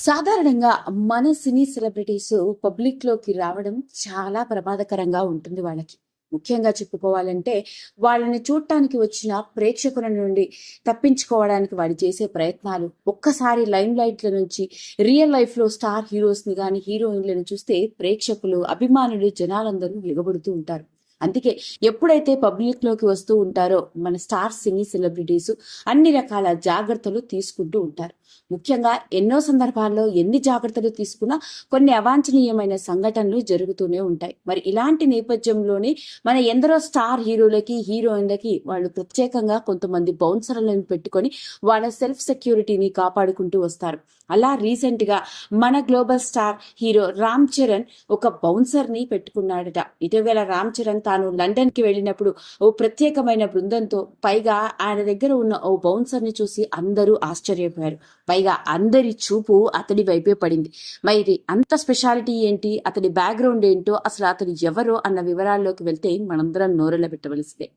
సాధారణంగా మన సినీ సెలబ్రిటీస్ పబ్లిక్లోకి రావడం చాలా ప్రమాదకరంగా ఉంటుంది వాళ్ళకి. ముఖ్యంగా చెప్పుకోవాలంటే వాళ్ళని చూడటానికి వచ్చిన ప్రేక్షకుల నుండి తప్పించుకోవడానికి వాడు చేసే ప్రయత్నాలు ఒక్కసారి లైమ్ లైట్ల నుంచి రియల్ లైఫ్లో స్టార్ హీరోస్ని కానీ హీరోయిన్లను చూస్తే ప్రేక్షకులు అభిమానులు జనాలందరూ ఎగబడుతూ ఉంటారు. అందుకే ఎప్పుడైతే పబ్లిక్లోకి వస్తూ ఉంటారో మన స్టార్ సినీ సెలబ్రిటీస్ అన్ని రకాల జాగ్రత్తలు తీసుకుంటూ ఉంటారు. ముఖ్యంగా ఎన్నో సందర్భాల్లో ఎన్ని జాగ్రత్తలు తీసుకున్నా కొన్ని అవాంఛనీయమైన సంఘటనలు జరుగుతూనే ఉంటాయి. మరి ఇలాంటి నేపథ్యంలోనే మన ఎందరో స్టార్ హీరోలకి హీరోయిన్లకి వాళ్ళు ప్రత్యేకంగా కొంతమంది బౌన్సర్లను పెట్టుకొని వాళ్ళ సెల్ఫ్ సెక్యూరిటీని కాపాడుకుంటూ వస్తారు. అలా రీసెంట్గా మన global star hero Ram Charan ఒక బౌన్సర్ని పెట్టుకున్నాడట. ఇటీవల రామ్ చరణ్ తాను లండన్కి వెళ్ళినప్పుడు ఓ ప్రత్యేకమైన బృందంతో పైగా ఆయన దగ్గర ఉన్న ఓ బౌన్సర్ని చూసి అందరూ ఆశ్చర్యపోయారు. పైగా అందరి చూపు అతడి వైపే పడింది. మరి అంత స్పెషాలిటీ ఏంటి? అతడి బ్యాక్గ్రౌండ్ ఏంటో? అసలు అతడు ఎవరో? అన్న వివరాల్లోకి వెళ్తే మనందరం నోరెల పెట్టవలసిందే.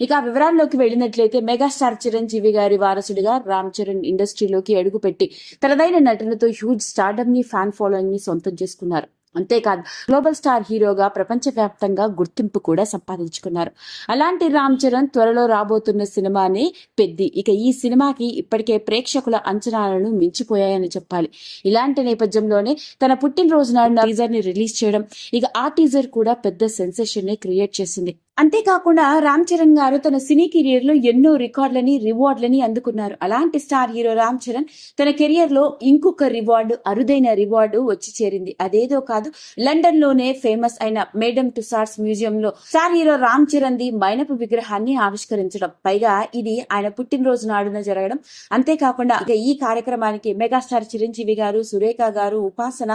ఇక ఆ వివరాల్లోకి వెళ్ళినట్లయితే మెగాస్టార్ చిరంజీవి గారి వారసుడిగా రామ్ చరణ్ ఇండస్ట్రీలోకి అడుగుపెట్టి తనదైన నటనతో హ్యూజ్ స్టార్డమ్ని ఫ్యాన్ ఫాలోయింగ్ని సొంతం చేసుకున్నారు. అంతేకాదు గ్లోబల్ స్టార్ హీరోగా ప్రపంచవ్యాప్తంగా గుర్తింపు కూడా సంపాదించుకున్నారు. అలాంటి రామ్ చరణ్ త్వరలో రాబోతున్న సినిమానే పెద్ది. ఇక ఈ సినిమాకి ఇప్పటికే ప్రేక్షకుల అంచనాలను మించిపోయాయని చెప్పాలి. ఇలాంటి నేపథ్యంలోనే తన పుట్టినరోజు నాడు టీజర్ని రిలీజ్ చేయడం ఇక ఆ టీజర్ కూడా పెద్ద సెన్సేషన్ని క్రియేట్ చేసింది. అంతేకాకుండా రామ్ చరణ్ గారు తన సినీ కెరియర్లో ఎన్నో రికార్డులని రివార్డులని అందుకున్నారు. అలాంటి స్టార్ హీరో రామ్ చరణ్ తన కెరియర్లో ఇంకొక రివార్డు అరుదైన రివార్డు వచ్చి చేరింది. అదేదో కాదు లండన్లోనే ఫేమస్ అయిన మేడమ్ టుసార్స్ మ్యూజియం లో స్టార్ హీరో రామ్ చరణ్ ది మైనపు విగ్రహాన్ని ఆవిష్కరించడం. పైగా ఇది ఆయన పుట్టినరోజు నాడున జరగడం. అంతేకాకుండా ఈ కార్యక్రమానికి మెగాస్టార్ చిరంజీవి గారు సురేఖ గారు ఉపాసన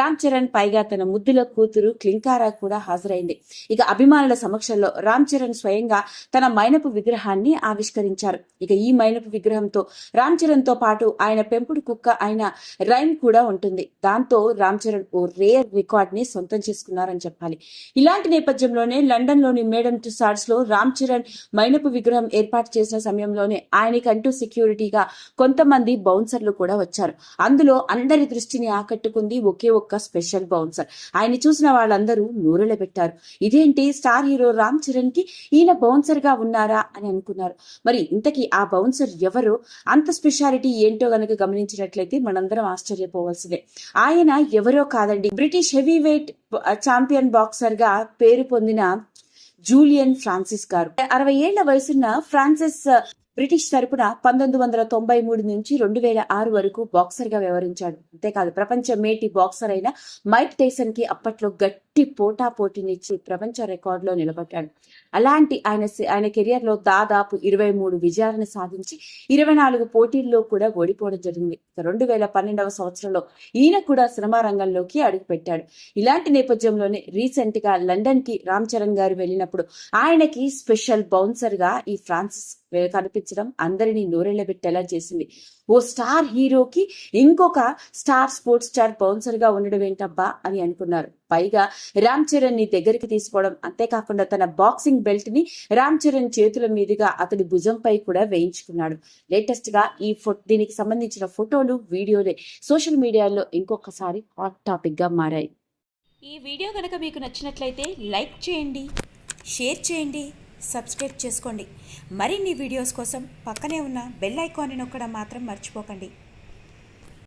రామ్ చరణ్ పైగా తన ముద్దుల కూతురు క్లింకారా కూడా హాజరైంది. ఇక అభిమానుల సమక్షంలో రామ్ చరణ్ స్వయంగా తన మైనపు విగ్రహాన్ని ఆవిష్కరించారు. ఇక ఈ మైనపు విగ్రహంతో రామ్ చరణ్తో పాటు ఆయన పెంపుడు కుక్క అయిన రైమ్ కూడా ఉంటుంది. దాంతో రామ్ చరణ్ ఓ రేర్ రికార్డ్ని సొంతం చేసుకున్నారని చెప్పాలి. ఇలాంటి నేపథ్యంలోనే లండన్లోని మేడమ్ టుసార్డ్స్లో రామ్ చరణ్ మైనపు విగ్రహం ఏర్పాటు చేసిన సమయంలోనే ఆయనకంటూ సెక్యూరిటీగా కొంతమంది బౌన్సర్లు కూడా వచ్చారు. అందులో అందరి దృష్టిని ఆకట్టుకుంది ఒకే ఒక్క స్పెషల్ బౌన్సర్. ఆయన చూసిన వాళ్ళందరూ నూరెల పెట్టారు ఇదేంటి? స్టార్ హీరో రామ్ చరణ్కి ఈయన బౌన్సర్గా ఉన్నారా అని అనుకున్నారు. మరి ఇంతకీ ఆ బౌన్సర్ ఎవరు? అంత స్పెషాలిటీ ఏంటో గనక గమనించినట్లయితే మనందరం ఆశ్చర్యపోవాల్సిందే. ఆయన ఎవరో కాదండి. బ్రిటిష్ హెవీ వెయిట్ ఛాంపియన్ బాక్సర్గా పేరు పొందిన జూలియన్ ఫ్రాన్సిస్ గారు. అరవై ఏళ్ళ వయసున్న ఫ్రాన్సిస్ బ్రిటిష్ తరపున పంతొమ్మిది వందల తొంభై మూడు నుంచి రెండు వేల ఆరు వరకు బాక్సర్గా వ్యవహరించాడు. అంతేకాదు ప్రపంచ మేటి బాక్సర్ అయిన మైక్ టైసన్కి అప్పట్లో గట్టి పోటా పోటీనిచ్చి ప్రపంచ రికార్డులో నిలబడ్డాడు. అలాంటి ఆయన ఆయన కెరియర్లో దాదాపు ఇరవై మూడు విజయాలను సాధించి ఇరవై నాలుగు పోటీల్లో కూడా ఓడిపోవడం జరిగింది. రెండు వేల పన్నెండవ సంవత్సరంలో ఈయన కూడా సినిమా రంగంలోకి అడుగుపెట్టాడు. ఇలాంటి నేపథ్యంలోనే రీసెంట్గా లండన్కి రామ్ చరణ్ గారు వెళ్ళినప్పుడు ఆయనకి స్పెషల్ బౌన్సర్గా ఈ ఫ్రాన్సిస్ కనిపించడం అందరినీ నోరెళ్ళబెట్టేలా చేసింది. ఓ స్టార్ హీరోకి ఇంకొక స్టార్ స్పోర్ట్స్ స్టార్ బౌన్సర్గా ఉండడం ఏంటబ్బా అని అనుకున్నారు. పైగా రామ్ చరణ్ని దగ్గరికి తీసుకోవడం అంతేకాకుండా తన బాక్సింగ్ బెల్ట్ని రామ్ చరణ్ చేతుల మీదుగా అతడి భుజంపై కూడా వేయించుకున్నాడు. లేటెస్ట్గా ఈ ఫో దీనికి సంబంధించిన ఫోటోలు వీడియోలే సోషల్ మీడియాలో ఇంకొకసారి హాట్ టాపిక్గా మారాయి. ఈ వీడియో కనుక మీకు నచ్చినట్లయితే లైక్ చేయండి షేర్ చేయండి సబ్స్క్రైబ్ చేసుకోండి. మరిన్ని వీడియోస్ కోసం పక్కనే ఉన్న బెల్ ఐకాన్ని నొక్కడం మాత్రం మర్చిపోకండి.